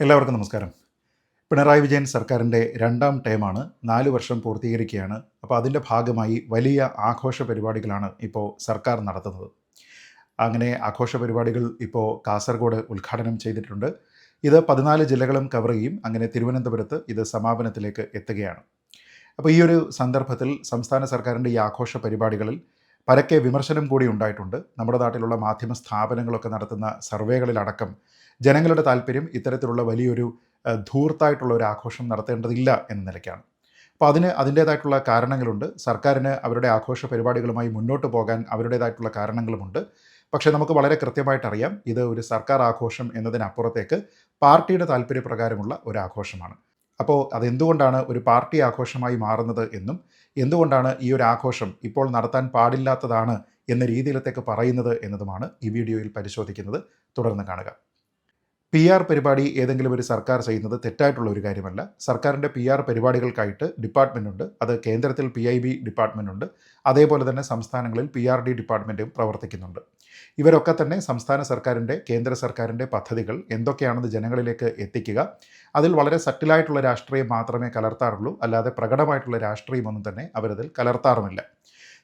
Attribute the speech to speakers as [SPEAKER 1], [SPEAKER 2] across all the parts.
[SPEAKER 1] എല്ലാവർക്കും നമസ്കാരം. പിണറായി വിജയൻ സർക്കാരിന്റെ രണ്ടാം ടേമാണ് നാല് വർഷം പൂർത്തീകരിക്കുകയാണ്. അപ്പോൾ അതിന്റെ ഭാഗമായി വലിയ ആഘോഷ പരിപാടികളാണ് ഇപ്പോൾ സർക്കാർ നടത്തുന്നത്. അങ്ങനെ ആഘോഷ പരിപാടികൾ ഇപ്പോൾ കാസർഗോഡ് ഉദ്ഘാടനം ചെയ്തിട്ടുണ്ട്. ഇത് പതിനാല് ജില്ലകളും കവർ ചെയ്യും. അങ്ങനെ തിരുവനന്തപുരത്ത് ഇത് സമാപനത്തിലേക്ക് എത്തുകയാണ്. അപ്പോൾ ഈ ഒരു സന്ദർഭത്തിൽ സംസ്ഥാന സർക്കാരിന്റെ ഈ ആഘോഷ പരിപാടികളിൽ പരക്കെ വിമർശനം കൂടി ഉണ്ടായിട്ടുണ്ട്. നമ്മുടെ നാട്ടിലുള്ള മാധ്യമ സ്ഥാപനങ്ങളൊക്കെ നടത്തുന്ന സർവേകളിലടക്കം ജനങ്ങളുടെ താല്പര്യം ഇത്തരത്തിലുള്ള വലിയൊരു ധൂർത്തായിട്ടുള്ള ഒരു ആഘോഷം നടത്തേണ്ടതില്ല എന്ന നിലയ്ക്കാണ്. അപ്പോൾ അതിന് അതിന്റേതായിട്ടുള്ള കാരണങ്ങളുണ്ട്. സർക്കാരിന് അവരുടെ ആഘോഷ പരിപാടികളുമായി മുന്നോട്ട് പോകാൻ അവരുടേതായിട്ടുള്ള കാരണങ്ങളുമുണ്ട്. പക്ഷേ നമുക്ക് വളരെ കൃത്യമായിട്ട് അറിയാം ഇത് ഒരു സർക്കാർ ആഘോഷം എന്നതിനപ്പുറത്തേക്ക് പാർട്ടിയുടെ താല്പര്യപ്രകാരമുള്ള ഒരു ആഘോഷമാണ്. അപ്പോൾ അതെന്തുകൊണ്ടാണ് ഒരു പാർട്ടി ആഘോഷമായി മാറുന്നത് എന്നും എന്തുകൊണ്ടാണ് ഈ ഒരു ആഘോഷം ഇപ്പോൾ നടത്താൻ പാടില്ലാത്തതാണ് എന്ന രീതിയിലത്തേക്ക് പറയുന്നത് എന്നതുമാണ് ഈ വീഡിയോയിൽ പരിശോധിക്കുന്നത്. തുടർന്ന് കാണുക. പി ആർ പരിപാടി ഏതെങ്കിലും ഒരു സർക്കാർ ചെയ്യുന്നത് തെറ്റായിട്ടുള്ള ഒരു കാര്യമല്ല. സർക്കാരിന്റെ പി ആർ പരിപാടികൾക്കായിട്ട് ഡിപ്പാർട്ട്മെന്റ് ഉണ്ട്. അത് കേന്ദ്രത്തിൽ പി ഐ ബി ഡിപ്പാർട്ട്മെന്റ് ഉണ്ട്. അതേപോലെ തന്നെ സംസ്ഥാനങ്ങളിൽ പി ആർ ഡി ഡിപ്പാർട്ട്മെന്റും പ്രവർത്തിക്കുന്നുണ്ട്. ഇവരൊക്കെ തന്നെ സംസ്ഥാന സർക്കാരിന്റെ കേന്ദ്ര സർക്കാരിന്റെ പദ്ധതികൾ എന്തൊക്കെയാണെന്ന് ജനങ്ങളിലേക്ക് എത്തിക്കുക. അതിൽ വളരെ സട്ടിലായിട്ടുള്ള രാഷ്ട്രീയം മാത്രമേ കലർത്താറുള്ളൂ. അല്ലാതെ പ്രകടമായിട്ടുള്ള രാഷ്ട്രീയമൊന്നും തന്നെ അവരതിൽ കലർത്താറുമില്ല.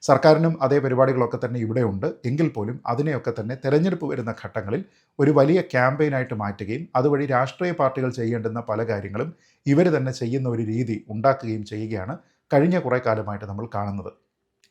[SPEAKER 1] സർക്കാരിനും അതേ പരിപാടികളൊക്കെ തന്നെ ഇവിടെയുണ്ട് എങ്കിൽ പോലും അതിനെയൊക്കെ തന്നെ തെരഞ്ഞെടുപ്പ് വരുന്ന ഘട്ടങ്ങളിൽ ഒരു വലിയ ക്യാമ്പയിനായിട്ട് മാറ്റുകയും അതുവഴി രാഷ്ട്രീയ പാർട്ടികൾ ചെയ്യേണ്ടുന്ന പല കാര്യങ്ങളും ഇവർ തന്നെ ചെയ്യുന്ന ഒരു രീതി ഉണ്ടാക്കുകയും ചെയ്യുകയാണ് കഴിഞ്ഞ കുറേ കാലമായിട്ട് നമ്മൾ കാണുന്നത്.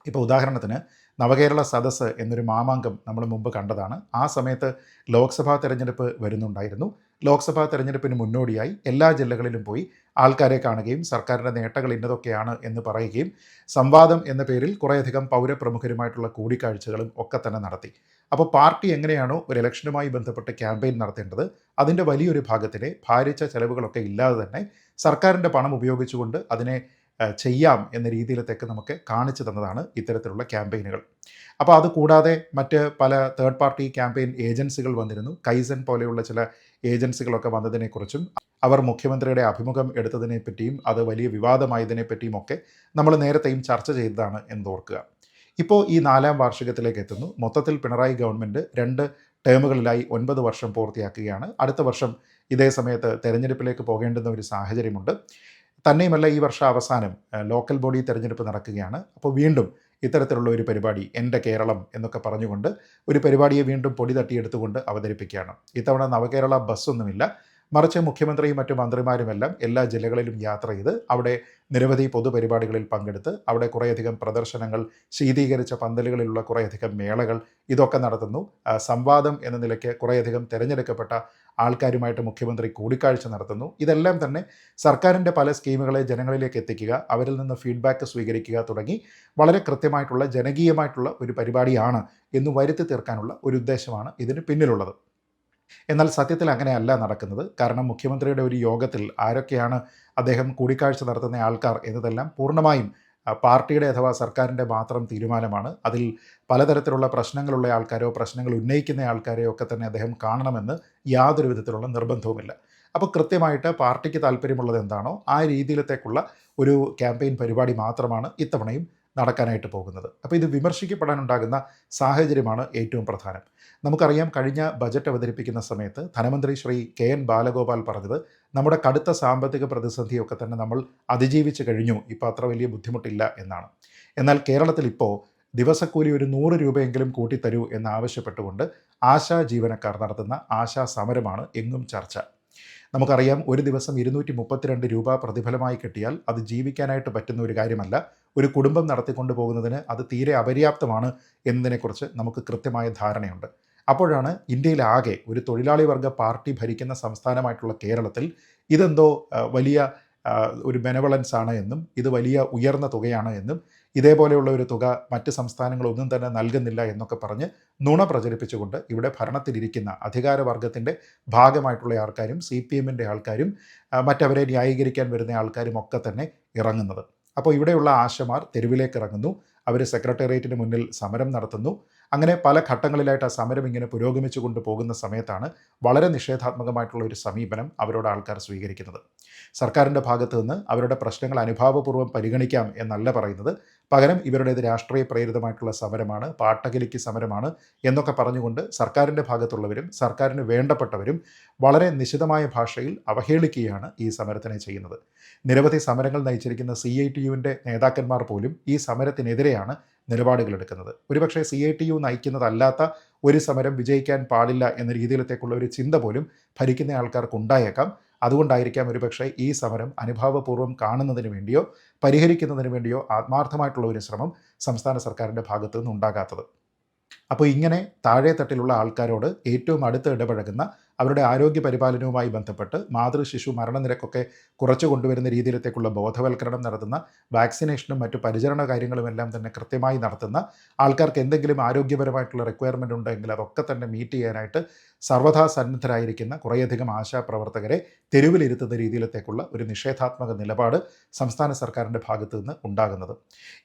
[SPEAKER 1] ഇപ്പോൾ ഉദാഹരണത്തിന് നവകേരള സദസ്സ് എന്നൊരു മാമാങ്കം നമ്മൾ മുമ്പ് കണ്ടതാണ്. ആ സമയത്ത് ലോക്സഭാ തെരഞ്ഞെടുപ്പ് വരുന്നുണ്ടായിരുന്നു. ലോക്സഭാ തെരഞ്ഞെടുപ്പിന് മുന്നോടിയായി എല്ലാ ജില്ലകളിലും പോയി ആൾക്കാരെ കാണുകയും സർക്കാരിന്റെ നേട്ടങ്ങൾ ഇന്നതൊക്കെയാണ് എന്ന് പറയുകയും സംവാദം എന്ന പേരിൽ കുറേയധികം പൗരപ്രമുഖരുമായിട്ടുള്ള കൂടിക്കാഴ്ചകളും ഒക്കെ തന്നെ നടത്തി. അപ്പോൾ പാർട്ടി എങ്ങനെയാണോ ഒരു ഇലക്ഷനുമായി ബന്ധപ്പെട്ട് ക്യാമ്പയിൻ നടത്തേണ്ടത് അതിന്റെ വലിയൊരു ഭാഗത്തിനെ ഭാരിച്ച ചെലവുകളൊക്കെ ഇല്ലാതെ തന്നെ സർക്കാരിന്റെ പണം ഉപയോഗിച്ചുകൊണ്ട് അതിനെ ചെയ്യാം എന്ന രീതിയിലത്തേക്ക് നമുക്ക് കാണിച്ചു തന്നതാണ് ഇത്തരത്തിലുള്ള ക്യാമ്പയിനുകൾ. അപ്പോൾ അത് കൂടാതെ മറ്റ് പല തേർഡ് പാർട്ടി ക്യാമ്പയിൻ ഏജൻസികൾ വന്നിരുന്നു. കൈസൻ പോലെയുള്ള ചില ഏജൻസികളൊക്കെ വന്നതിനെക്കുറിച്ചും അവർ മുഖ്യമന്ത്രിയുടെ അഭിമുഖം എടുത്തതിനെപ്പറ്റിയും അത് വലിയ വിവാദമായതിനെ പറ്റിയും ഒക്കെ നമ്മൾ നേരത്തെയും ചർച്ച ചെയ്തതാണ് എന്നോർക്കുക ഇപ്പോൾ ഈ നാലാം വാർഷികത്തിലേക്ക് എത്തുന്നു. മൊത്തത്തിൽ പിണറായി ഗവൺമെന്റ് രണ്ട് ടേമുകളിലായി ഒൻപത് വർഷം പൂർത്തിയാക്കുകയാണ്. അടുത്ത വർഷം ഇതേ സമയത്ത് തെരഞ്ഞെടുപ്പിലേക്ക് പോകേണ്ടുന്ന ഒരു സാഹചര്യമുണ്ട്. തന്നെയുമല്ല ഈ വർഷം അവസാനം ലോക്കൽ ബോഡി തിരഞ്ഞെടുപ്പ് നടക്കുകയാണ്. അപ്പോൾ വീണ്ടും ഇത്തരത്തിലുള്ള ഒരു പരിപാടി എന്റെ കേരളം എന്നൊക്കെ പറഞ്ഞുകൊണ്ട് ഒരു പരിപാടിയെ വീണ്ടും പൊടി തട്ടിയെടുത്തുകൊണ്ട് അവതരിപ്പിക്കുകയാണ്. ഇത്തവണ നവകേരള ബസ്സൊന്നുമില്ല. മറിച്ച് മുഖ്യമന്ത്രിയും മറ്റു മന്ത്രിമാരുമെല്ലാം എല്ലാ ജില്ലകളിലും യാത്ര ചെയ്ത് അവിടെ നിരവധി പൊതുപരിപാടികളിൽ പങ്കെടുത്ത് അവിടെ കുറേയധികം പ്രദർശനങ്ങൾ ശീതീകരിച്ച പന്തലുകളിലുള്ള കുറേയധികം മേളകൾ ഇതൊക്കെ നടത്തുന്നു. സംവാദം എന്ന നിലയ്ക്ക് കുറേയധികം തിരഞ്ഞെടുക്കപ്പെട്ട ആൾക്കാരുമായിട്ട് മുഖ്യമന്ത്രി കൂടിക്കാഴ്ച നടത്തുന്നു. ഇതെല്ലാം തന്നെ സർക്കാരിന്റെ പല സ്കീമുകളെ ജനങ്ങളിലേക്ക് എത്തിക്കുക അവരിൽ നിന്ന് ഫീഡ്ബാക്ക് സ്വീകരിക്കുക തുടങ്ങി വളരെ കൃത്യമായിട്ടുള്ള ജനകീയമായിട്ടുള്ള ഒരു പരിപാടിയാണ് എന്ന് വരുത്തി തീർക്കാനുള്ള ഒരു ഉദ്ദേശമാണ് ഇതിന് പിന്നിലുള്ളത്. എന്നാൽ സത്യത്തിൽ അങ്ങനെയല്ല നടക്കുന്നത്. കാരണം മുഖ്യമന്ത്രിയുടെ ഒരു യോഗത്തിൽ ആരൊക്കെയാണ് അദ്ദേഹം കൂടിക്കാഴ്ച നടത്തുന്ന ആൾക്കാർ എന്നതെല്ലാം പൂർണമായും പാർട്ടിയുടെ അഥവാ സർക്കാരിന്റെ മാത്രം തീരുമാനമാണ്. അതിൽ പലതരത്തിലുള്ള പ്രശ്നങ്ങളുള്ള ആൾക്കാരോ പ്രശ്നങ്ങൾ ഉന്നയിക്കുന്ന ആൾക്കാരെയോ ഒക്കെ തന്നെ അദ്ദേഹം കാണണമെന്ന് യാതൊരു വിധത്തിലുള്ള നിർബന്ധവുമില്ല. അപ്പോൾ കൃത്യമായിട്ട് പാർട്ടിക്ക് താല്പര്യമുള്ളത് എന്താണോ ആ രീതിയിലത്തേക്കുള്ള ഒരു ക്യാമ്പയിൻ പരിപാടി മാത്രമാണ് ഇത്തവണയും നടക്കാനായിട്ട് പോകുന്നത്. അപ്പോൾ ഇത് വിമർശിക്കപ്പെടാനുണ്ടാകുന്ന സാഹചര്യമാണ് ഏറ്റവും പ്രധാനം. നമുക്കറിയാം കഴിഞ്ഞ ബജറ്റ് അവതരിപ്പിക്കുന്ന സമയത്ത് ധനമന്ത്രി ശ്രീ കെ എൻ ബാലഗോപാൽ പറഞ്ഞത് നമ്മുടെ കടുത്ത സാമ്പത്തിക പ്രതിസന്ധിയൊക്കെ തന്നെ നമ്മൾ അതിജീവിച്ച് കഴിഞ്ഞു. ഇപ്പോൾ അത്ര വലിയ ബുദ്ധിമുട്ടില്ല എന്നാണ്. എന്നാൽ കേരളത്തിൽ ഇപ്പോൾ ദിവസക്കൂലി ഒരു നൂറ് രൂപയെങ്കിലും കൂട്ടിത്തരൂ എന്നാവശ്യപ്പെട്ടുകൊണ്ട് ആശാ ജീവനക്കാർ നടത്തുന്ന ആശാ സമരമാണ് എങ്ങും ചർച്ച. നമുക്കറിയാം ഒരു ദിവസം ഇരുന്നൂറ്റി മുപ്പത്തിരണ്ട് രൂപ പ്രതിഫലമായി കിട്ടിയാൽ അത് ജീവിക്കാനായിട്ട് പറ്റുന്ന ഒരു കാര്യമല്ല. ഒരു കുടുംബം നടത്തിക്കൊണ്ടു പോകുന്നതിന് അത് തീരെ അപര്യാപ്തമാണ് എന്നതിനെക്കുറിച്ച് നമുക്ക് കൃത്യമായ ധാരണയുണ്ട്. അപ്പോഴാണ് ഇന്ത്യയിലാകെ ഒരു തൊഴിലാളി വർഗ പാർട്ടി ഭരിക്കുന്ന സംസ്ഥാനമായിട്ടുള്ള കേരളത്തിൽ ഇതെന്തോ വലിയ ഒരു ബെനവളൻസ് ആണ് എന്നും ഇത് വലിയ ഉയർന്ന തുകയാണ് എന്നും ഇതേപോലെയുള്ള ഒരു തുക മറ്റ് സംസ്ഥാനങ്ങളൊന്നും തന്നെ നൽകുന്നില്ല എന്നൊക്കെ പറഞ്ഞ് നുണ പ്രചരിപ്പിച്ചുകൊണ്ട് ഇവിടെ ഭരണത്തിലിരിക്കുന്ന അധികാരവർഗത്തിന്റെ ഭാഗമായിട്ടുള്ള ആൾക്കാരും സി പി എമ്മിന്റെ ആൾക്കാരും മറ്റവരെ ന്യായീകരിക്കാൻ വരുന്ന ആൾക്കാരും ഒക്കെ തന്നെ ഇറങ്ങുന്നത്. അപ്പോൾ ഇവിടെയുള്ള ആശമാർ തെരുവിലേക്ക് ഇറങ്ങുന്നു. അവർ സെക്രട്ടേറിയറ്റിന് മുന്നിൽ സമരം നടത്തുന്നു. അങ്ങനെ പല ഘട്ടങ്ങളിലായിട്ട് ആ സമരം ഇങ്ങനെ പുരോഗമിച്ചു കൊണ്ട് പോകുന്ന സമയത്താണ് വളരെ നിഷേധാത്മകമായിട്ടുള്ള ഒരു സമീപനം അവരോട് ആൾക്കാർ സ്വീകരിക്കുന്നത്. സർക്കാരിന്റെ ഭാഗത്തു നിന്ന് അവരുടെ പ്രശ്നങ്ങൾ അനുഭാവപൂർവം പരിഗണിക്കാം എന്നല്ല പറയുന്നത്. പകരം ഇവരുടേത് രാഷ്ട്രീയ പ്രേരിതമായിട്ടുള്ള സമരമാണ് പാട്ടകലിക്ക് സമരമാണ് എന്നൊക്കെ പറഞ്ഞുകൊണ്ട് സർക്കാരിന്റെ ഭാഗത്തുള്ളവരും സർക്കാരിന് വേണ്ടപ്പെട്ടവരും വളരെ നിശിതമായ ഭാഷയിൽ അവഹേളിക്കുകയാണ് ഈ സമരത്തിനെ ചെയ്യുന്നത്. നിരവധി സമരങ്ങൾ നയിച്ചിരിക്കുന്ന സി ഐ ടി യുവിന്റെ നേതാക്കന്മാർ പോലും ഈ സമരത്തിനെതിരെയാണ് നിലപാടുകൾ എടുക്കുന്നത്. ഒരുപക്ഷെ സി ഐ ടി യു നയിക്കുന്നതല്ലാത്ത ഒരു സമരം വിജയിക്കാൻ പാടില്ല എന്ന രീതിയിലത്തേക്കുള്ള ഒരു ചിന്ത പോലും ഭരിക്കുന്ന ആൾക്കാർക്ക് ഉണ്ടായേക്കാം അതുകൊണ്ടായിരിക്കാം ഒരുപക്ഷെ ഈ സമരം അനുഭാവപൂർവം കാണുന്നതിന് വേണ്ടിയോ പരിഹരിക്കുന്നതിന് വേണ്ടിയോ ആത്മാർത്ഥമായിട്ടുള്ള ഒരു ശ്രമം സംസ്ഥാന സർക്കാരിന്റെ ഭാഗത്തു നിന്ന് ഉണ്ടാകാത്തത് അപ്പോൾ ഇങ്ങനെ താഴെ തട്ടിലുള്ള ആൾക്കാരോട് ഏറ്റവും അടുത്ത് ഇടപഴകുന്ന അവരുടെ ആരോഗ്യ പരിപാലനവുമായി ബന്ധപ്പെട്ട് മാതൃ ശിശു മരണനിരക്കൊക്കെ കുറച്ചു കൊണ്ടുവരുന്ന രീതിയിലത്തേക്കുള്ള ബോധവൽക്കരണം നടത്തുന്ന വാക്സിനേഷനും മറ്റു പരിചരണ കാര്യങ്ങളുമെല്ലാം തന്നെ കൃത്യമായി നടത്തുന്ന ആൾക്കാർക്ക് എന്തെങ്കിലും ആരോഗ്യപരമായിട്ടുള്ള റിക്വയർമെന്റ് ഉണ്ടെങ്കിൽ അതൊക്കെ തന്നെ മീറ്റ് ചെയ്യാനായിട്ട് സർവഥാ സന്നദ്ധരായിരിക്കുന്ന കുറേയധികം ആശാപ്രവർത്തകരെ തെരുവിലിരുത്തുന്ന രീതിയിലത്തേക്കുള്ള ഒരു നിഷേധാത്മക നിലപാട് സംസ്ഥാന സർക്കാരിന്റെ ഭാഗത്തു നിന്ന് ഉണ്ടാകുന്നത്.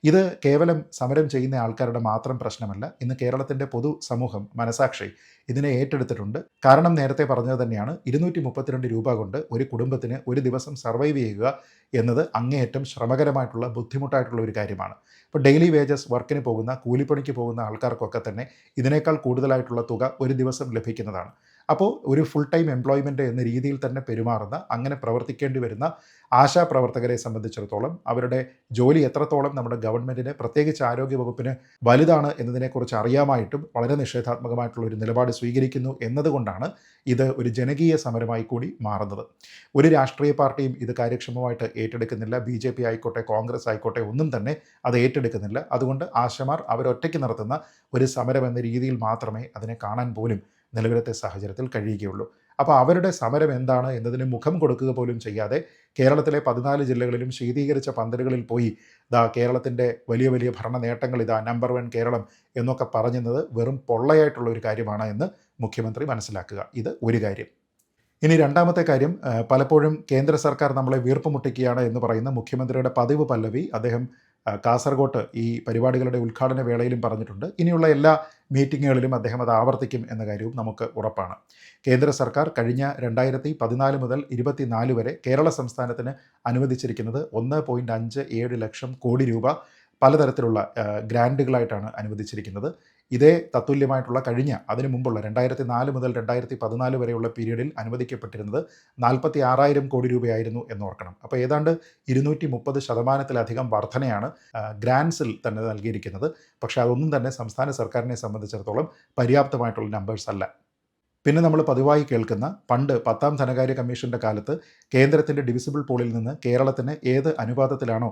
[SPEAKER 1] ഇത് കേവലം സമരം ചെയ്യുന്ന ആൾക്കാരുടെ മാത്രം പ്രശ്നമല്ല ഇന്ന് കേരളത്തിന്റെ പൊതു സമൂഹം മനസാക്ഷി ഇതിനെ ഏറ്റെടുത്തിട്ടുണ്ട്. കാരണം നേരത്തെ പറഞ്ഞത് തന്നെയാണ് ഇരുന്നൂറ്റി മുപ്പത്തിരണ്ട് രൂപ കൊണ്ട് ഒരു കുടുംബത്തിന് ഒരു ദിവസം സർവൈവ് ചെയ്യുക എന്നത് അങ്ങേയറ്റം ശ്രമകരമായിട്ടുള്ള ബുദ്ധിമുട്ടായിട്ടുള്ള ഒരു കാര്യമാണ്. ഇപ്പോൾ ഡെയിലി വേജസ് വർക്കിന് പോകുന്ന കൂലിപ്പണിക്ക് പോകുന്ന ആൾക്കാർക്കൊക്കെ തന്നെ ഇതിനേക്കാൾ കൂടുതലായിട്ടുള്ള തുക ഒരു ദിവസം ലഭിക്കുന്നതാണ്. അപ്പോൾ ഒരു ഫുൾ ടൈം എംപ്ലോയ്മെന്റ് എന്ന രീതിയിൽ തന്നെ പെരുമാറുന്ന അങ്ങനെ പ്രവർത്തിക്കേണ്ടി വരുന്ന ആശാപ്രവർത്തകരെ സംബന്ധിച്ചിടത്തോളം അവരുടെ ജോലി എത്രത്തോളം നമ്മുടെ ഗവൺമെന്റിന് പ്രത്യേകിച്ച് ആരോഗ്യ വകുപ്പിന് വലുതാണ് എന്നതിനെക്കുറിച്ച് അറിയാമായിട്ടും വളരെ നിഷേധാത്മകമായിട്ടുള്ള ഒരു നിലപാട് സ്വീകരിക്കുന്നു എന്നതുകൊണ്ടാണ് ഇത് ഒരു ജനകീയ സമരമായി കൂടി മാറുന്നത്. ഒരു രാഷ്ട്രീയ പാർട്ടിയും ഇത് കാര്യക്ഷമമായിട്ട് ഏറ്റെടുക്കുന്നില്ല. ബി ജെ പി ആയിക്കോട്ടെ കോൺഗ്രസ് ആയിക്കോട്ടെ ഒന്നും തന്നെ അത് ഏറ്റെടുക്കുന്നില്ല. അതുകൊണ്ട് ആശമാർ അവരൊറ്റയ്ക്ക് നടത്തുന്ന ഒരു സമരം എന്ന രീതിയിൽ മാത്രമേ അതിനെ കാണാൻ പോലും നിലവിലത്തെ സാഹചര്യത്തിൽ കഴിയുകയുള്ളൂ. അപ്പോൾ അവരുടെ സമരം എന്താണ് എന്നതിന് മുഖം കൊടുക്കുക പോലും ചെയ്യാതെ കേരളത്തിലെ പതിനാല് ജില്ലകളിലും ശീതീകരിച്ച പന്തലുകളിൽ പോയി ഇതാ കേരളത്തിന്റെ വലിയ വലിയ ഭരണ നേട്ടങ്ങൾ ഇതാ നമ്പർ വൺ കേരളം എന്നൊക്കെ പറഞ്ഞത് വെറും പൊള്ളയായിട്ടുള്ള ഒരു കാര്യമാണ് എന്ന് മുഖ്യമന്ത്രി മനസ്സിലാക്കുക. ഇത് ഒരു കാര്യം. ഇനി രണ്ടാമത്തെ കാര്യം പലപ്പോഴും കേന്ദ്ര സർക്കാർ നമ്മളെ വീർപ്പ് മുട്ടിക്കുകയാണ് എന്ന് പറയുന്ന മുഖ്യമന്ത്രിയുടെ പതിവ് പല്ലവി അദ്ദേഹം കാസർഗോട്ട് ഈ പരിപാടികളുടെ ഉദ്ഘാടന വേളയിലും പറഞ്ഞിട്ടുണ്ട്. ഇനിയുള്ള എല്ലാ മീറ്റിങ്ങുകളിലും അദ്ദേഹം അത് ആവർത്തിക്കും എന്ന കാര്യവും നമുക്ക് ഉറപ്പാണ്. കേന്ദ്ര സർക്കാർ കഴിഞ്ഞ രണ്ടായിരത്തി പതിനാല് മുതൽ ഇരുപത്തിനാല് വരെ കേരള സംസ്ഥാനത്തിന് അനുവദിച്ചിരിക്കുന്നത് ഒന്ന് പോയിന്റ് അഞ്ച് ഏഴ് ലക്ഷം കോടി രൂപ പലതരത്തിലുള്ള ഗ്രാൻഡുകളായിട്ടാണ് അനുവദിച്ചിരിക്കുന്നത്. ഇതേ തത്തുല്യമായിട്ടുള്ള കഴിഞ്ഞ അതിനു മുമ്പുള്ള രണ്ടായിരത്തി നാല് മുതൽ രണ്ടായിരത്തി പതിനാല് വരെയുള്ള പീരീഡിൽ അനുവദിക്കപ്പെട്ടിരുന്നത് നാൽപ്പത്തി ആറായിരം കോടി രൂപയായിരുന്നു എന്നോർക്കണം അപ്പോൾ ഏതാണ്ട് ഇരുന്നൂറ്റി മുപ്പത് ശതമാനത്തിലധികം വർധനയാണ് ഗ്രാൻസിൽ തന്നെ നൽകിയിരിക്കുന്നത്. പക്ഷേ അതൊന്നും തന്നെ സംസ്ഥാന സർക്കാരിനെ സംബന്ധിച്ചിടത്തോളം പര്യാപ്തമായിട്ടുള്ള നമ്പേഴ്സ് അല്ല. പിന്നെ നമ്മൾ പതിവായി കേൾക്കുന്ന പണ്ട് പത്താം ധനകാര്യ കമ്മീഷന്റെ കാലത്ത് കേന്ദ്രത്തിന്റെ ഡിവിസിബിൾ പൂളിൽ നിന്ന് കേരളത്തിന് ഏത് അനുപാതത്തിലാണോ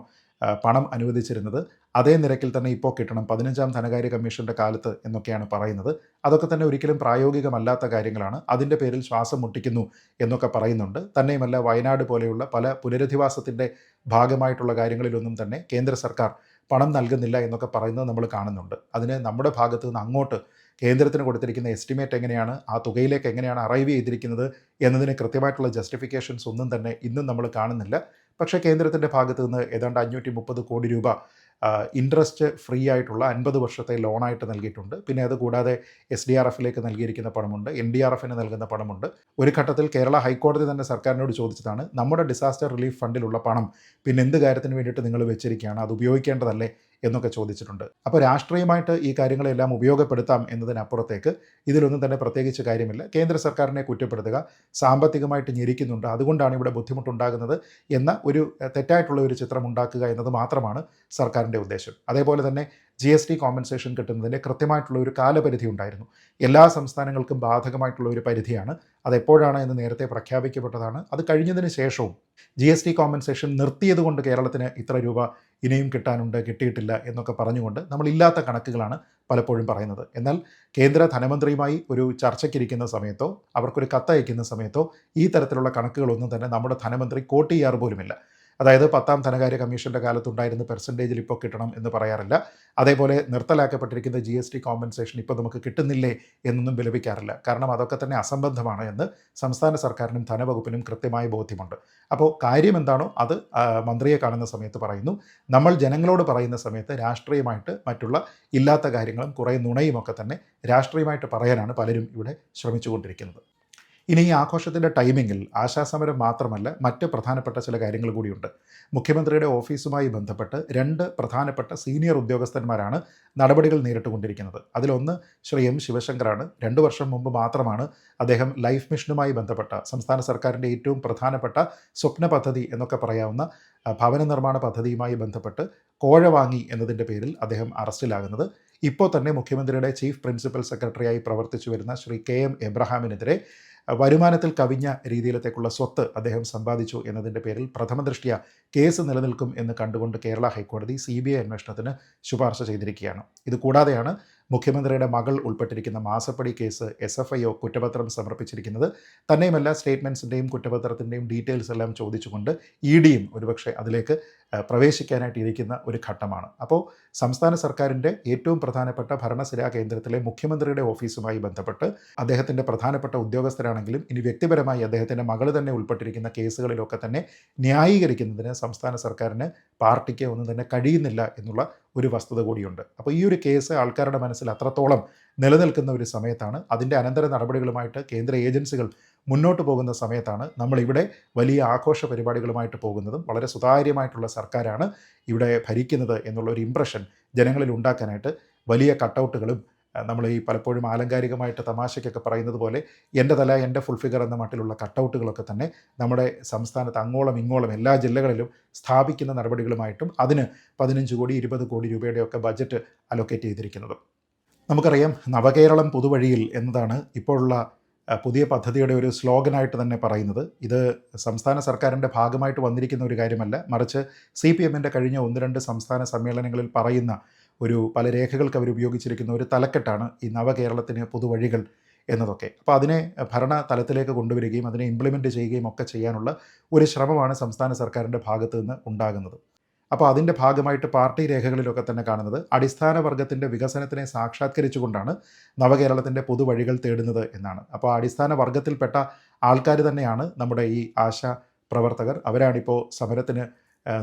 [SPEAKER 1] പണം അനുവദിച്ചിരുന്നത്. അതേ നിരക്കിൽ തന്നെ ഇപ്പോൾ കിട്ടണം. പതിനഞ്ചാം ധനകാര്യ കമ്മീഷന്റെ കാലത്ത് എന്നൊക്കെയാണ് പറയുന്നത്. അതൊക്കെ തന്നെ ഒരിക്കലും പ്രായോഗികമല്ലാത്ത കാര്യങ്ങളാണ്. അതിന്റെ പേരിൽ ശ്വാസം മുട്ടിക്കുന്നു എന്നൊക്കെ പറയുന്നുണ്ട്. തന്നെയുമല്ല വയനാട് പോലെയുള്ള പല പുനരധിവാസത്തിന്റെ ഭാഗമായിട്ടുള്ള കാര്യങ്ങളിലൊന്നും തന്നെ കേന്ദ്ര സർക്കാർ പണം നൽകുന്നില്ല എന്നൊക്കെ പറയുന്നത് നമ്മൾ കാണുന്നുണ്ട്. അതിന് നമ്മുടെ ഭാഗത്തു നിന്ന് അങ്ങോട്ട് കേന്ദ്രത്തിന് കൊടുത്തിരിക്കുന്ന എസ്റ്റിമേറ്റ് എങ്ങനെയാണ്? ആ തുകയിലേക്ക് എങ്ങനെയാണ് അറൈവ് ചെയ്തിരിക്കുന്നത്? എന്നതിന് കൃത്യമായിട്ടുള്ള ജസ്റ്റിഫിക്കേഷൻസ് ഒന്നും തന്നെ ഇന്നും നമ്മൾ കാണുന്നില്ല. പക്ഷേ കേന്ദ്രത്തിന്റെ ഭാഗത്തു നിന്ന് ഏതാണ്ട് അഞ്ഞൂറ്റി മുപ്പത് കോടി രൂപ ഇൻട്രസ്റ്റ് ഫ്രീ ആയിട്ടുള്ള അൻപത് വർഷത്തെ ലോണായിട്ട് നൽകിയിട്ടുണ്ട്. പിന്നെ അതുകൂടാതെ എസ് ഡി ആർ എഫിലേക്ക് നൽകിയിരിക്കുന്ന പണമുണ്ട് എൻ ഡി ആർ എഫിന് നൽകുന്ന പണമുണ്ട്. ഒരു ഘട്ടത്തിൽ കേരള ഹൈക്കോടതി തന്നെ സർക്കാരിനോട് ചോദിച്ചതാണ് നമ്മുടെ ഡിസാസ്റ്റർ റിലീഫ് ഫണ്ടിലുള്ള പണം പിന്നെ എന്ത് കാര്യത്തിന് വേണ്ടിയിട്ട് നിങ്ങൾ വെച്ചിരിക്കുകയാണ്? അത് ഉപയോഗിക്കേണ്ടതല്ലേ? എന്നൊക്കെ ചോദിച്ചിട്ടുണ്ട്. അപ്പോൾ രാഷ്ട്രീയമായിട്ട് ഈ കാര്യങ്ങളെല്ലാം ഉപയോഗപ്പെടുത്താം എന്നതിനപ്പുറത്തേക്ക് ഇതിലൊന്നും തന്നെ പ്രത്യേകിച്ച് കാര്യമില്ല. കേന്ദ്ര സർക്കാരിനെ കുറ്റപ്പെടുത്തുക സാമ്പത്തികമായിട്ട് ഞെരിക്കുന്നുണ്ട് അതുകൊണ്ടാണ് ഇവിടെ ബുദ്ധിമുട്ടുണ്ടാകുന്നത് എന്ന ഒരു തെറ്റായിട്ടുള്ള ഒരു ചിത്രം ഉണ്ടാക്കുക എന്നത് മാത്രമാണ് സർക്കാരിന്റെ ഉദ്ദേശം. അതേപോലെ തന്നെ ജി എസ് ടി കോമ്പൻസേഷൻ കിട്ടുന്നതിന്റെ കൃത്യമായിട്ടുള്ള ഒരു കാലപരിധി ഉണ്ടായിരുന്നു. എല്ലാ സംസ്ഥാനങ്ങൾക്കും ബാധകമായിട്ടുള്ള ഒരു പരിധിയാണ്. അതെപ്പോഴാണ് എന്ന് നേരത്തെ പ്രഖ്യാപിക്കപ്പെട്ടതാണ്. അത് കഴിഞ്ഞതിന് ശേഷവും ജി എസ് ടി കോമ്പൻസേഷൻ നിർത്തിയതുകൊണ്ട് കേരളത്തിന് ഇത്ര രൂപ ഇനിയും കിട്ടാനുണ്ട് കിട്ടിയിട്ടില്ല എന്നൊക്കെ പറഞ്ഞുകൊണ്ട് നമ്മളില്ലാത്ത കണക്കുകളാണ് പലപ്പോഴും പറയുന്നത്. എന്നാൽ കേന്ദ്ര ധനമന്ത്രിയുമായി ഒരു ചർച്ചയ്ക്കിരിക്കുന്ന സമയത്തോ അവർക്കൊരു കത്തയക്കുന്ന സമയത്തോ ഈ തരത്തിലുള്ള കണക്കുകളൊന്നും തന്നെ നമ്മുടെ ധനമന്ത്രി കോട്ട് ചെയ്യാറ് പോലുമില്ല. അതായത് പത്താം ധനകാര്യ കമ്മീഷന്റെ കാലത്തുണ്ടായിരുന്ന പെർസെന്റേജിൽ ഇപ്പോൾ കിട്ടണം എന്ന് പറയാറില്ല. അതേപോലെ നിർത്തലാക്കപ്പെട്ടിരിക്കുന്ന ജി എസ് ടി കോമ്പൻസേഷൻ ഇപ്പോൾ നമുക്ക് കിട്ടുന്നില്ലേ എന്നൊന്നും വിലപിക്കാറില്ല. കാരണം അതൊക്കെ തന്നെ അസംബന്ധമാണ് എന്ന് സംസ്ഥാന സർക്കാരിനും ധനവകുപ്പിനും കൃത്യമായ ബോധ്യമുണ്ട്. അപ്പോൾ കാര്യം എന്താണോ അത് മന്ത്രിയെ കാണുന്ന സമയത്ത് പറയുന്നു. നമ്മൾ ജനങ്ങളോട് പറയുന്ന സമയത്ത് രാഷ്ട്രീയമായിട്ട് മറ്റുള്ള ഇല്ലാത്ത കാര്യങ്ങളും കുറേ നുണയും ഒക്കെ തന്നെ രാഷ്ട്രീയമായിട്ട് പറയാനാണ് പലരും ഇവിടെ ശ്രമിച്ചുകൊണ്ടിരിക്കുന്നത്. ഇനി ഈ ആഘോഷത്തിന്റെ ടൈമിങ്ങിൽ ആശാസമരം മാത്രമല്ല മറ്റ് പ്രധാനപ്പെട്ട ചില കാര്യങ്ങൾ കൂടിയുണ്ട്. മുഖ്യമന്ത്രിയുടെ ഓഫീസുമായി ബന്ധപ്പെട്ട് രണ്ട് പ്രധാനപ്പെട്ട സീനിയർ ഉദ്യോഗസ്ഥന്മാരാണ് നടപടികൾ നേരിട്ടുകൊണ്ടിരിക്കുന്നത്. അതിലൊന്ന് ശ്രീ എം ശിവശങ്കറാണ്. രണ്ടു വർഷം മുമ്പ് മാത്രമാണ് അദ്ദേഹം ലൈഫ് മിഷനുമായി ബന്ധപ്പെട്ട സംസ്ഥാന സർക്കാരിന്റെ ഏറ്റവും പ്രധാനപ്പെട്ട സ്വപ്ന പദ്ധതി എന്നൊക്കെ പറയാവുന്ന ഭവന നിർമ്മാണ പദ്ധതിയുമായി ബന്ധപ്പെട്ട് കോഴ വാങ്ങി എന്നതിന്റെ പേരിൽ അദ്ദേഹം അറസ്റ്റിലാകുന്നത്. ഇപ്പോൾ തന്നെ മുഖ്യമന്ത്രിയുടെ ചീഫ് പ്രിൻസിപ്പൽ സെക്രട്ടറിയായി പ്രവർത്തിച്ചു വരുന്ന ശ്രീ കെ എം എബ്രഹാമിനെതിരെ വരുമാനത്തിൽ കവിഞ്ഞ രീതിയിലത്തേക്കുള്ള സ്വത്ത് അദ്ദേഹം സമ്പാദിച്ചു എന്നതിന്റെ പേരിൽ പ്രഥമ ദൃഷ്ടിയ കേസ് നിലനിൽക്കും എന്ന് കണ്ടുകൊണ്ട് കേരള ഹൈക്കോടതി സി ബി ഐ അന്വേഷണത്തിന് ശുപാർശ ചെയ്തിരിക്കുകയാണ്. ഇത് കൂടാതെയാണ് മുഖ്യമന്ത്രിയുടെ മകൾ ഉൾപ്പെട്ടിരിക്കുന്ന മാസപ്പടി case S F I O കുറ്റപത്രം സമർപ്പിച്ചിരിക്കുന്നത്. തന്നെയുമല്ല സ്റ്റേറ്റ്മെന്റ്സിന്റെയും കുറ്റപത്രത്തിന്റെയും ഡീറ്റെയിൽസ് എല്ലാം ചോദിച്ചുകൊണ്ട് ഇ ഡിയും ഒരുപക്ഷെ അതിലേക്ക് പ്രവേശിക്കാനായിട്ട് ഇരിക്കുന്ന ഒരു ഘട്ടമാണ്. അപ്പോൾ സംസ്ഥാന സർക്കാരിന്റെ ഏറ്റവും പ്രധാനപ്പെട്ട ഭരണസിരാ കേന്ദ്രത്തിലെ മുഖ്യമന്ത്രിയുടെ ഓഫീസുമായി ബന്ധപ്പെട്ട് അദ്ദേഹത്തിന്റെ പ്രധാനപ്പെട്ട ഉദ്യോഗസ്ഥരാണെങ്കിലും ഇനി വ്യക്തിപരമായി അദ്ദേഹത്തിന്റെ മകൾ തന്നെ ഉൾപ്പെട്ടിരിക്കുന്ന കേസുകളിലൊക്കെ തന്നെ ന്യായീകരിക്കുന്നതിന് സംസ്ഥാന സർക്കാരിന് പാർട്ടിക്ക് ഒന്നും തന്നെ കഴിയുന്നില്ല എന്നുള്ള ഒരു വസ്തുത കൂടിയുണ്ട്. അപ്പോൾ ഈ ഒരു കേസ് ആൾക്കാരുടെ മനസ്സിൽ അത്രത്തോളം നിലനിൽക്കുന്ന ഒരു സമയത്താണ്. അതിന്റെ അനന്തര നടപടികളുമായിട്ട് കേന്ദ്ര ഏജൻസികൾ മുന്നോട്ട് പോകുന്ന സമയത്താണ് നമ്മളിവിടെ വലിയ ആഘോഷ പരിപാടികളുമായിട്ട് പോകുന്നതും വളരെ സുതാര്യമായിട്ടുള്ള സർക്കാരാണ് ഇവിടെ ഭരിക്കുന്നത് എന്നുള്ളൊരു ഇമ്പ്രഷൻ ജനങ്ങളിൽ ഉണ്ടാക്കാനായിട്ട് വലിയ കട്ടൗട്ടുകളും നമ്മൾ ഈ പലപ്പോഴും ആലങ്കാരികമായിട്ട് തമാശയ്ക്കൊക്കെ പറയുന്നത് പോലെ എന്റെ തല എന്റെ ഫുൾ ഫിഗർ എന്ന മട്ടിലുള്ള കട്ടൗട്ടുകളൊക്കെ തന്നെ നമ്മുടെ സംസ്ഥാനത്ത് അങ്ങോളം ഇങ്ങോളം എല്ലാ ജില്ലകളിലും സ്ഥാപിക്കുന്ന നടപടികളുമായിട്ടും അതിന് പതിനഞ്ച് കോടി ഇരുപത് കോടി രൂപയുടെയൊക്കെ ബജറ്റ് അലോക്കേറ്റ് ചെയ്തിരിക്കുന്നത്. നമുക്കറിയാം നവകേരളം പുതുവഴിയിൽ എന്നതാണ് ഇപ്പോഴുള്ള പുതിയ പദ്ധതിയുടെ ഒരു സ്ലോഗനായിട്ട് തന്നെ പറയുന്നത്. ഇത് സംസ്ഥാന സർക്കാരിന്റെ ഭാഗമായിട്ട് വന്നിരിക്കുന്ന ഒരു കാര്യമല്ല. മറിച്ച് സി പി എമ്മിന്റെ കഴിഞ്ഞ ഒന്ന് രണ്ട് സംസ്ഥാന സമ്മേളനങ്ങളിൽ പറയുന്ന ഒരു പല രേഖകൾക്ക് അവർ ഉപയോഗിച്ചിരിക്കുന്ന ഒരു തലക്കെട്ടാണ് ഈ നവകേരളത്തിന് പൊതുവഴികൾ എന്നതൊക്കെ. അപ്പോൾ അതിനെ ഭരണ തലത്തിലേക്ക് കൊണ്ടുവരികയും അതിനെ ഇംപ്ലിമെന്റ് ചെയ്യുകയും ഒക്കെ ചെയ്യാനുള്ള ഒരു ശ്രമമാണ് സംസ്ഥാന സർക്കാരിന്റെ ഭാഗത്തു നിന്ന് ഉണ്ടാകുന്നത്. അപ്പോൾ അതിന്റെ ഭാഗമായിട്ട് പാർട്ടി രേഖകളിലൊക്കെ തന്നെ കാണുന്നത് അടിസ്ഥാന വർഗത്തിന്റെ വികസനത്തിനെ സാക്ഷാത്കരിച്ചുകൊണ്ടാണ് നവകേരളത്തിന്റെ പൊതുവഴികൾ തേടുന്നത് എന്നാണ്. അപ്പോൾ അടിസ്ഥാന വർഗത്തിൽപ്പെട്ട ആൾക്കാർ തന്നെയാണ് നമ്മുടെ ഈ ആശാ പ്രവർത്തകർ. അവരാണിപ്പോൾ സമരത്തിന്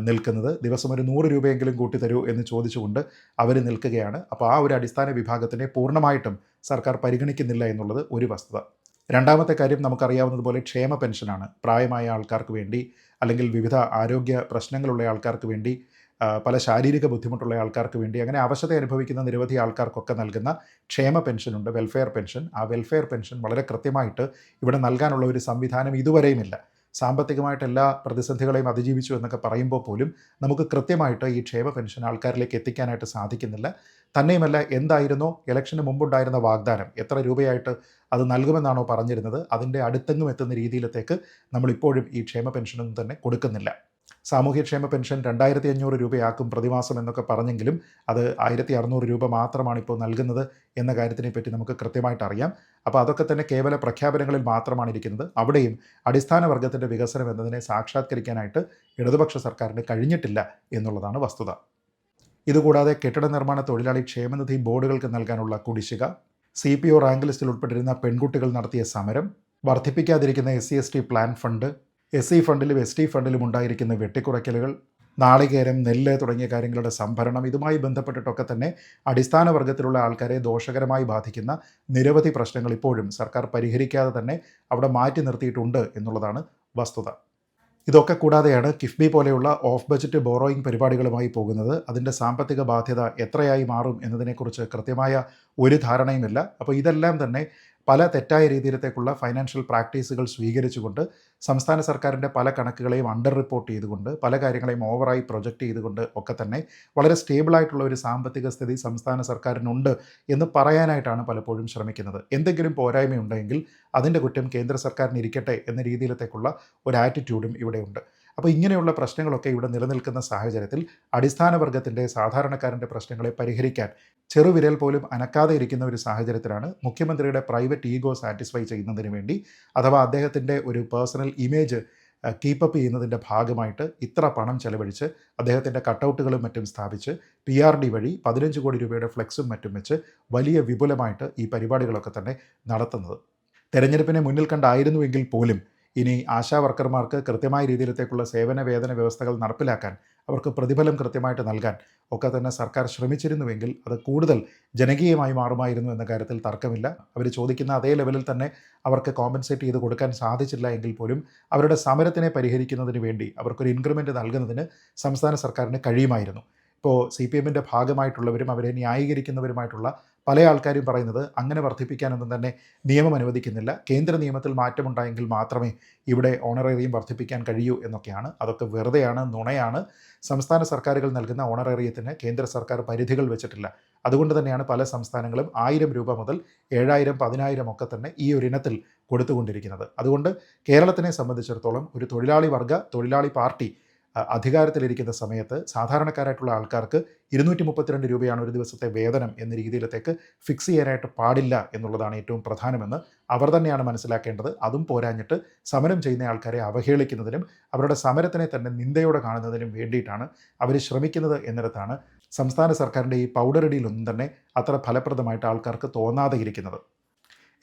[SPEAKER 1] നിൽക്കുന്നത്. ദിവസം ഒരു നൂറ് രൂപയെങ്കിലും കൂട്ടിത്തരൂ തരൂ എന്ന് ചോദിച്ചുകൊണ്ട് അവർ നിൽക്കുകയാണ്. അപ്പോൾ ആ ഒരു അടിസ്ഥാന വിഭാഗത്തിനെ പൂർണമായിട്ടും സർക്കാർ പരിഗണിക്കുന്നില്ല എന്നുള്ളത് ഒരു വസ്തുത. രണ്ടാമത്തെ കാര്യം നമുക്കറിയാവുന്നതുപോലെ ക്ഷേമ പെൻഷനാണ്. പ്രായമായ ആൾക്കാർക്ക് വേണ്ടി അല്ലെങ്കിൽ വിവിധ ആരോഗ്യ പ്രശ്നങ്ങളുള്ള ആൾക്കാർക്ക് വേണ്ടി പല ശാരീരിക ബുദ്ധിമുട്ടുള്ള ആൾക്കാർക്ക് വേണ്ടി അങ്ങനെ അവശത അനുഭവിക്കുന്ന നിരവധി ആൾക്കാർക്കൊക്കെ നൽകുന്ന ക്ഷേമ പെൻഷനുണ്ട്. Welfare pension. ആ വെൽഫെയർ പെൻഷൻ വളരെ കൃത്യമായിട്ട് ഇവിടെ നൽകാനുള്ള ഒരു സംവിധാനം ഇതുവരെയുമില്ല. സാമ്പത്തികമായിട്ട് എല്ലാ പ്രതിസന്ധികളെയും അതിജീവിച്ചു എന്നൊക്കെ പറയുമ്പോൾ പോലും നമുക്ക് കൃത്യമായിട്ട് ഈ ക്ഷേമ പെൻഷൻ ആൾക്കാരിലേക്ക് എത്തിക്കാനായിട്ട് സാധിക്കുന്നില്ല. തന്നെയുമല്ല എന്തായിരുന്നോ? ഇലക്ഷന് മുമ്പുണ്ടായിരുന്ന വാഗ്ദാനം എത്ര രൂപയായിട്ട് അത് നൽകുമെന്നാണോ പറഞ്ഞിരുന്നത്? അതിന്റെ അടുത്തെങ്ങും എത്തുന്ന രീതിയിലത്തേക്ക് നമ്മളിപ്പോഴും ഈ ക്ഷേമ പെൻഷനൊന്നും തന്നെ കൊടുക്കുന്നില്ല. സാമൂഹ്യക്ഷേമ പെൻഷൻ രണ്ടായിരത്തി അഞ്ഞൂറ് രൂപയാക്കും പ്രതിമാസം എന്നൊക്കെ പറഞ്ഞെങ്കിലും അത് ആയിരത്തി അറുന്നൂറ് രൂപ മാത്രമാണ് ഇപ്പോൾ നൽകുന്നത് എന്ന കാര്യത്തിനെ പറ്റി നമുക്ക് കൃത്യമായിട്ട് അറിയാം അപ്പോൾ അതൊക്കെ തന്നെ കേവല പ്രഖ്യാപനങ്ങളിൽ മാത്രമാണ് ഇരിക്കുന്നത്. അവിടെയും അടിസ്ഥാന വർഗത്തിന്റെ വികസനം എന്നതിനെ സാക്ഷാത്കരിക്കാനായിട്ട് ഇടതുപക്ഷ സർക്കാരിന് കഴിഞ്ഞിട്ടില്ല എന്നുള്ളതാണ് വസ്തുത. ഇതുകൂടാതെ കെട്ടിട നിർമ്മാണ തൊഴിലാളി ക്ഷേമനിധി ബോർഡുകൾക്ക് നൽകാനുള്ള കുടിശ്ശിക സി പി ഒ റാങ്ക് ലിസ്റ്റിൽ ഉൾപ്പെട്ടിരുന്ന പെൺകുട്ടികൾ നടത്തിയ സമരം വർദ്ധിപ്പിക്കാതിരിക്കുന്ന S C S T plan fund S C ഫണ്ടിലും S T ഫണ്ടിലും ഉണ്ടായിരിക്കുന്ന വെട്ടിക്കുറയ്ക്കലുകൾ നാളികേരം നെല്ല് തുടങ്ങിയ കാര്യങ്ങളുടെ സംഭരണം ഇതുമായി ബന്ധപ്പെട്ടിട്ടൊക്കെ തന്നെ അടിസ്ഥാന വർഗത്തിലുള്ള ആൾക്കാരെ ദോഷകരമായി ബാധിക്കുന്ന നിരവധി പ്രശ്നങ്ങൾ ഇപ്പോഴും സർക്കാർ പരിഹരിക്കാതെ തന്നെ അവിടെ മാറ്റി നിർത്തിയിട്ടുണ്ട് എന്നുള്ളതാണ് വസ്തുത. ഇതൊക്കെ കൂടാതെയാണ് കിഫ്ബി പോലെയുള്ള ഓഫ് ബജറ്റ് ബോറോയിങ് പരിപാടികളുമായി പോകുന്നത്. അതിന്റെ സാമ്പത്തിക ബാധ്യത എത്രയായി മാറും എന്നതിനെക്കുറിച്ച് കൃത്യമായ ഒരു ധാരണയുമില്ല. അപ്പോൾ ഇതെല്ലാം തന്നെ പല തെറ്റായ രീതിയിലത്തേക്കുള്ള ഫൈനാൻഷ്യൽ പ്രാക്ടീസുകൾ സ്വീകരിച്ചുകൊണ്ട് സംസ്ഥാന സർക്കാരിന്റെ പല കണക്കുകളെയും അണ്ടർ റിപ്പോർട്ട് ചെയ്തുകൊണ്ട് പല കാര്യങ്ങളെയും ഓവറായി പ്രൊജക്റ്റ് ചെയ്തുകൊണ്ട് ഒക്കെ തന്നെ വളരെ സ്റ്റേബിളായിട്ടുള്ള ഒരു സാമ്പത്തിക സ്ഥിതി സംസ്ഥാന സർക്കാരിനുണ്ട് എന്ന് പറയാനായിട്ടാണ് പലപ്പോഴും ശ്രമിക്കുന്നത്. എന്തെങ്കിലും പോരായ്മയുണ്ടെങ്കിൽ അതിന്റെ കുറ്റം കേന്ദ്ര സർക്കാരിന് ഇരിക്കട്ടെ എന്ന രീതിയിലത്തേക്കുള്ള ഒരു ആറ്റിറ്റ്യൂഡും ഇവിടെയുണ്ട്. അപ്പോൾ ഇങ്ങനെയുള്ള പ്രശ്നങ്ങളൊക്കെ ഇവിടെ നിലനിൽക്കുന്ന സാഹചര്യത്തിൽ അടിസ്ഥാന വർഗത്തിന്റെ സാധാരണക്കാരന്റെ പ്രശ്നങ്ങളെ പരിഹരിക്കാൻ ചെറുവിരൽ പോലും അനക്കാതെ ഇരിക്കുന്ന ഒരു സാഹചര്യത്തിലാണ് മുഖ്യമന്ത്രിയുടെ പ്രൈവറ്റ് ഈഗോ സാറ്റിസ്ഫൈ ചെയ്യുന്നതിന് വേണ്ടി അഥവാ അദ്ദേഹത്തിന്റെ ഒരു പേഴ്സണൽ ഇമേജ് കീപ്പപ്പ് ചെയ്യുന്നതിന്റെ ഭാഗമായിട്ട് ഇത്ര പണം ചെലവഴിച്ച് അദ്ദേഹത്തിന്റെ കട്ടൗട്ടുകളും മറ്റും സ്ഥാപിച്ച് പി ആർ ഡി വഴി പതിനഞ്ച് കോടി രൂപയുടെ ഫ്ലെക്സും മറ്റും വെച്ച് വലിയ വിപുലമായിട്ട് ഈ പരിപാടികളൊക്കെ തന്നെ നടത്തുന്നത്. തെരഞ്ഞെടുപ്പിനെ മുന്നിൽ കണ്ടായിരുന്നുവെങ്കിൽ പോലും ഇനി ആശാ വർക്കർമാർക്ക് കൃത്യമായ രീതിയിലത്തേക്കുള്ള സേവന വേതന വ്യവസ്ഥകൾ നടപ്പിലാക്കാൻ അവർക്ക് പ്രതിഫലം കൃത്യമായിട്ട് നൽകാൻ ഒക്കെ തന്നെ സർക്കാർ ശ്രമിച്ചിരുന്നുവെങ്കിൽ അത് കൂടുതൽ ജനകീയമായി മാറുമായിരുന്നു എന്ന കാര്യത്തിൽ തർക്കമില്ല. അവർ ചോദിക്കുന്ന അതേ ലെവലിൽ തന്നെ അവർക്ക് കോമ്പൻസേറ്റ് ചെയ്ത് കൊടുക്കാൻ സാധിച്ചില്ല എങ്കിൽ പോലും അവരുടെ സമരത്തിനെ പരിഹരിക്കുന്നതിന് വേണ്ടി അവർക്കൊരു ഇൻക്രിമെന്റ് നൽകുന്നതിന് സംസ്ഥാന സർക്കാരിന് കഴിയുമായിരുന്നു. ഇപ്പോൾ സി പി എമ്മിന്റെ ഭാഗമായിട്ടുള്ളവരും അവരെ ന്യായീകരിക്കുന്നവരുമായിട്ടുള്ള പല ആൾക്കാരും പറയുന്നത് അങ്ങനെ വർദ്ധിപ്പിക്കാനൊന്നും തന്നെ നിയമം അനുവദിക്കുന്നില്ല. കേന്ദ്ര നിയമത്തിൽ മാറ്റമുണ്ടായെങ്കിൽ മാത്രമേ ഇവിടെ ഓണറേറിയം വർദ്ധിപ്പിക്കാൻ കഴിയൂ എന്നൊക്കെയാണ്. അതൊക്കെ വെറുതെയാണ് നുണയാണ്. സംസ്ഥാന സർക്കാരുകൾ നൽകുന്ന ഓണറേറിയത്തിന് കേന്ദ്ര സർക്കാർ പരിധികൾ വെച്ചിട്ടില്ല. അതുകൊണ്ട് തന്നെയാണ് പല സംസ്ഥാനങ്ങളും ആയിരം രൂപ മുതൽ ഏഴായിരം പതിനായിരം ഒക്കെ തന്നെ ഈ ഒരു ഇനത്തിൽ കൊടുത്തുകൊണ്ടിരിക്കുന്നത്. അതുകൊണ്ട് കേരളത്തിനെ സംബന്ധിച്ചിടത്തോളം ഒരു തൊഴിലാളി വർഗ തൊഴിലാളി പാർട്ടി അധികാരത്തിലിരിക്കുന്ന സമയത്ത് സാധാരണക്കാരായിട്ടുള്ള ആൾക്കാർക്ക് ഇരുന്നൂറ്റി മുപ്പത്തിരണ്ട് രൂപയാണ് ഒരു ദിവസത്തെ വേതനം എന്ന രീതിയിലത്തേക്ക് ഫിക്സ് ചെയ്യാനായിട്ട് പാടില്ല എന്നുള്ളതാണ് ഏറ്റവും പ്രധാനമെന്ന് അവർ തന്നെയാണ് മനസ്സിലാക്കേണ്ടത്. അതും പോരാഞ്ഞിട്ട് സമരം ചെയ്യുന്ന ആൾക്കാരെ അവഹേളിക്കുന്നതിനും അവരുടെ സമരത്തിനെ തന്നെ നിന്ദയോടെ കാണുന്നതിനും വേണ്ടിയിട്ടാണ് അവർ ശ്രമിക്കുന്നത് എന്നിടത്താണ് സംസ്ഥാന സർക്കാരിന്റെ ഈ പൗഡറടിയിലൊന്നും തന്നെ അത്ര ഫലപ്രദമായിട്ട് ആൾക്കാർക്ക് തോന്നാതെ ഇരിക്കുന്നത്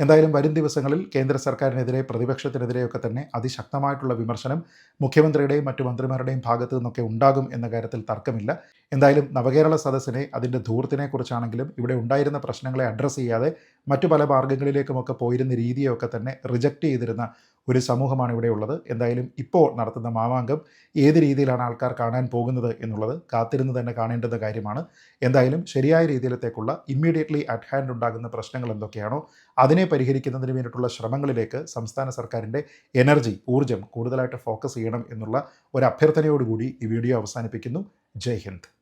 [SPEAKER 1] എന്തായാലും വരും ദിവസങ്ങളിൽ കേന്ദ്ര സർക്കാരിനെതിരെ പ്രതിപക്ഷത്തിനെതിരെയൊക്കെ തന്നെ അതിശക്തമായിട്ടുള്ള വിമർശനം മുഖ്യമന്ത്രിയുടെയും മറ്റു മന്ത്രിമാരുടെയും ഭാഗത്തു നിന്നൊക്കെ ഉണ്ടാകും എന്ന കാര്യത്തിൽ തർക്കമില്ല. എന്തായാലും നവകേരള സദസ്സിനെ അതിന്റെ ധൂർത്തിനെക്കുറിച്ചാണെങ്കിലും ഇവിടെ ഉണ്ടായിരുന്ന പ്രശ്നങ്ങളെ അഡ്രസ്സ് ചെയ്യാതെ മറ്റു പല മാർഗങ്ങളിലേക്കുമൊക്കെ പോയിരുന്ന രീതിയൊക്കെ തന്നെ റിജക്റ്റ് ചെയ്തിരുന്ന ഒരു സമൂഹമാണ് ഇവിടെ ഉള്ളത്. എന്തായാലും ഇപ്പോൾ നടത്തുന്ന മാമാങ്കം ഏത് രീതിയിലാണ് ആൾക്കാർ കാണാൻ പോകുന്നത് എന്നുള്ളത് കാത്തിരുന്ന് തന്നെ കാണേണ്ടുന്ന കാര്യമാണ്. എന്തായാലും ശരിയായ രീതിയിലത്തേക്കുള്ള ഇമ്മീഡിയറ്റ്ലി അറ്റ് ഹാൻഡ് ഉണ്ടാകുന്ന പ്രശ്നങ്ങൾ എന്തൊക്കെയാണോ അതിനെ പരിഹരിക്കുന്നതിന് വേണ്ടിയിട്ടുള്ള ശ്രമങ്ങളിലേക്ക് സംസ്ഥാന സർക്കാരിന്റെ എനർജി ഊർജം കൂടുതലായിട്ട് ഫോക്കസ് ചെയ്യണം എന്നുള്ള ഒരു അഭ്യർത്ഥനയോടുകൂടി ഈ വീഡിയോ അവസാനിപ്പിക്കുന്നു. ജയ് ഹിന്ദ്.